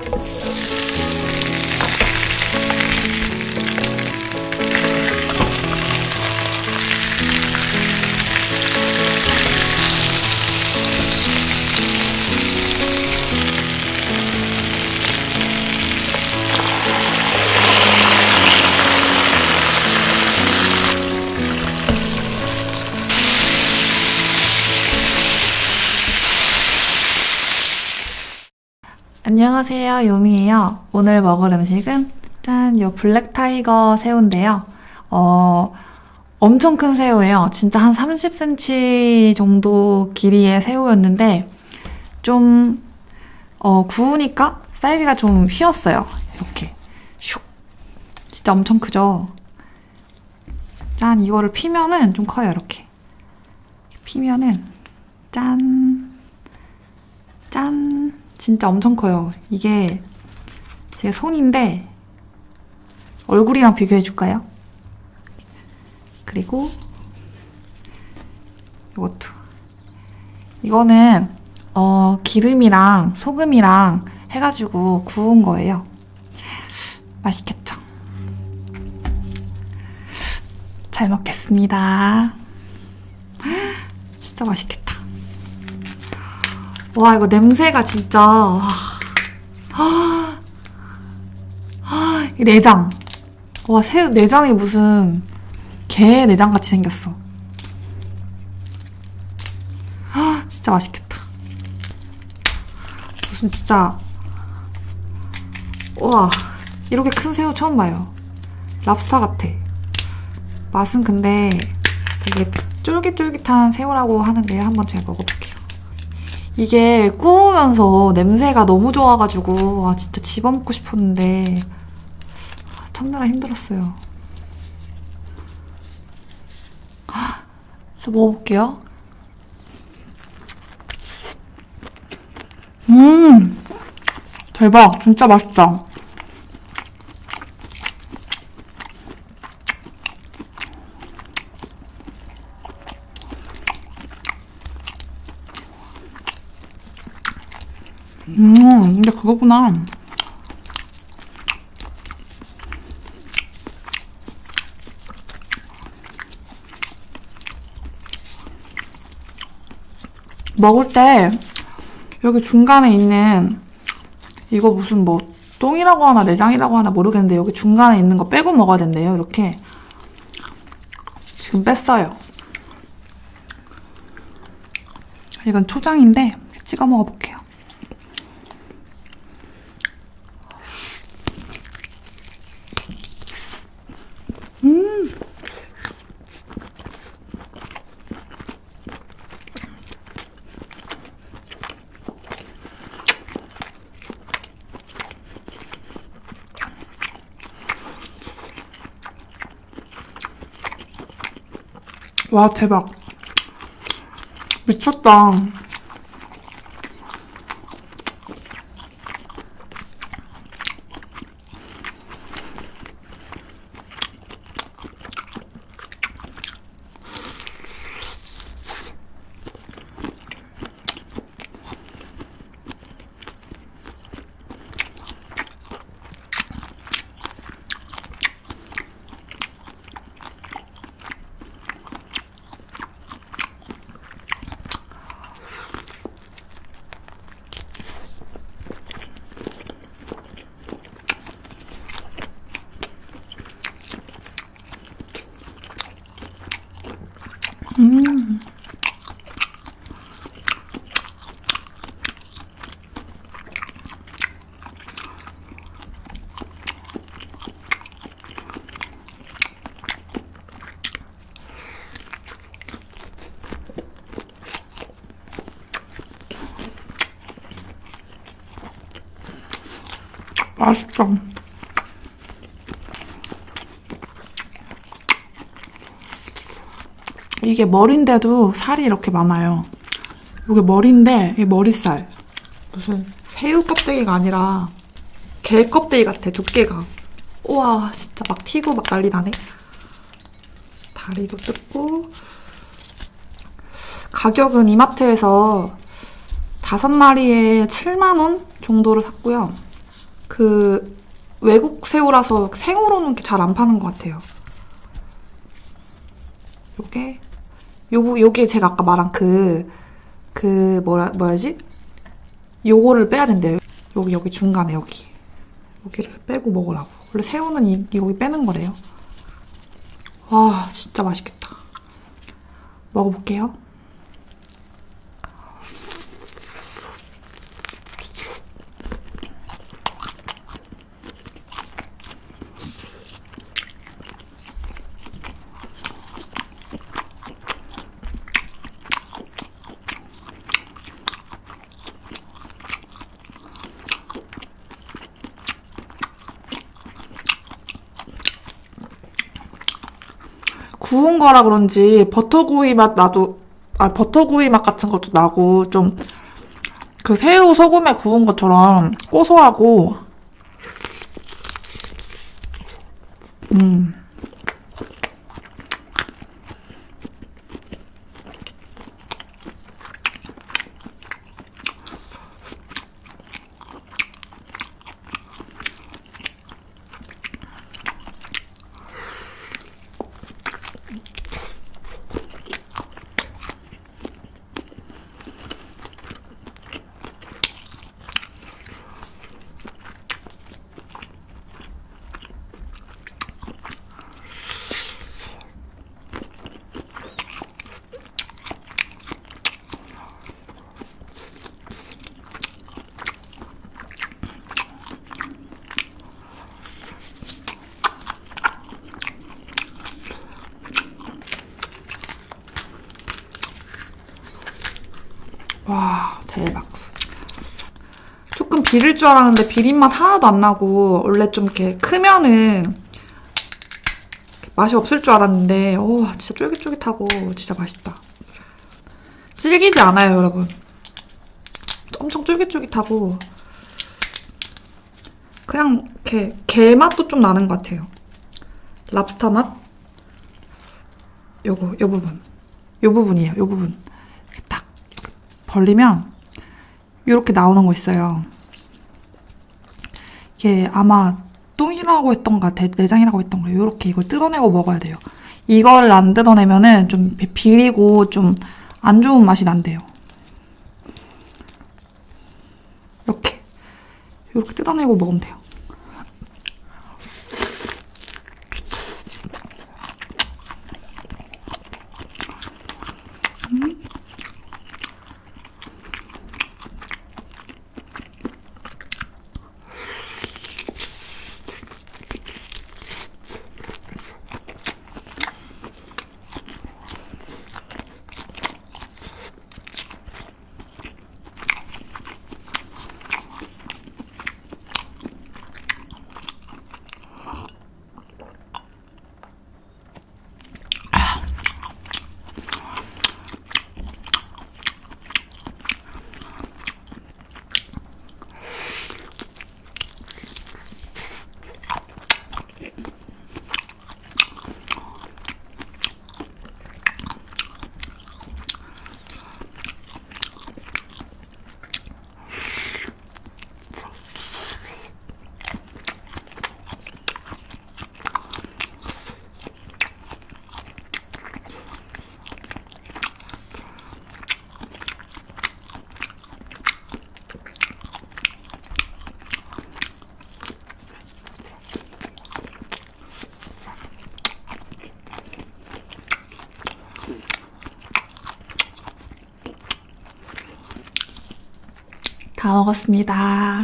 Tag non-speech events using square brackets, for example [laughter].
you 안녕하세요, 요미예요. 오늘 먹을 음식은 짠, 요 블랙 타이거 새우인데요. 어, 엄청 큰 새우예요. 진짜 한 30cm 정도 길이의 새우였는데 좀 어, 구우니까 사이즈가 좀 휘었어요. 이렇게. 슉. 진짜 엄청 크죠? 짠, 이거를 피면은 좀 커요, 이렇게. 피면은 짠. 짠. 진짜 엄청 커요. 이게 제 손인데 얼굴이랑 비교해 줄까요? 그리고 이것도 이거는 어, 기름이랑 소금이랑 해가지고 구운 거예요. 맛있겠죠? 잘 먹겠습니다. [gasps] 진짜 맛있겠다. 와 이거 냄새가 진짜. 와. 이 내장. 와 새우 내장이 무슨 개 내장 같이 생겼어. 아 진짜 맛있겠다. 무슨 진짜. 와 이렇게 큰 새우 처음 봐요. 랍스타 같아. 맛은 근데 되게 쫄깃쫄깃한 새우라고 하는데요 한번 제가 먹어볼게요 이게 구우면서 냄새가 너무 좋아가지고 와 진짜 집어먹고 싶었는데 아, 참느라 힘들었어요. 아, 진짜 먹어볼게요. 음 대박 진짜 맛있다. 음, 근데 그거구나. 먹을 때 여기 중간에 있는 이거 무슨 뭐 똥이라고 하나 내장이라고 하나 모르겠는데 여기 중간에 있는 거 빼고 먹어야 된대요. 이렇게 지금 뺐어요. 이건 초장인데 찍어 먹어볼게요. 와 대박. 미쳤다 맛있어. 이게 머리인데도 살이 이렇게 많아요. 이게 머리인데 이 머리살. 무슨 새우 껍데기가 아니라 개 껍데기 같아 두께가. 우와 진짜 막 튀고 막 난리 나네. 다리도 뜯고 가격은 이마트에서 다섯 마리에 7만 원 정도로 샀고요. 그 외국 새우라서 생으로는 잘 안 파는 것 같아요. 요게 요 요게 제가 아까 말한 그그 뭐라 뭐라지? 요거를 빼야 된대요. 여기 여기 중간에 여기 여기를 빼고 먹으라고. 원래 새우는 이, 이 여기 빼는 거래요. 와 진짜 맛있겠다. 먹어볼게요. 구운 거라 그런지 버터구이 맛 나도 아 버터구이 맛 같은 것도 나고 좀 그 새우 소금에 구운 것처럼 고소하고. 음 와 대박. 조금 비릴 줄 알았는데 비린 맛 하나도 안 나고 원래 좀 이렇게 크면은 맛이 없을 줄 알았는데 오 진짜 쫄깃쫄깃하고 진짜 맛있다. 질기지 않아요 여러분. 엄청 쫄깃쫄깃하고 그냥 이렇게 게 맛도 좀 나는 것 같아요. 랍스타 맛. 요거 요 부분 요 부분이에요 요 부분 벌리면 이렇게 나오는 거 있어요. 이게 아마 똥이라고 했던가 대- 내장이라고 했던가 이렇게 이걸 뜯어내고 먹어야 돼요. 이걸 안 뜯어내면은 좀 비- 비리고 좀 안 좋은 맛이 난대요. 이렇게 이렇게 뜯어내고 먹으면 돼요. 다 먹었습니다.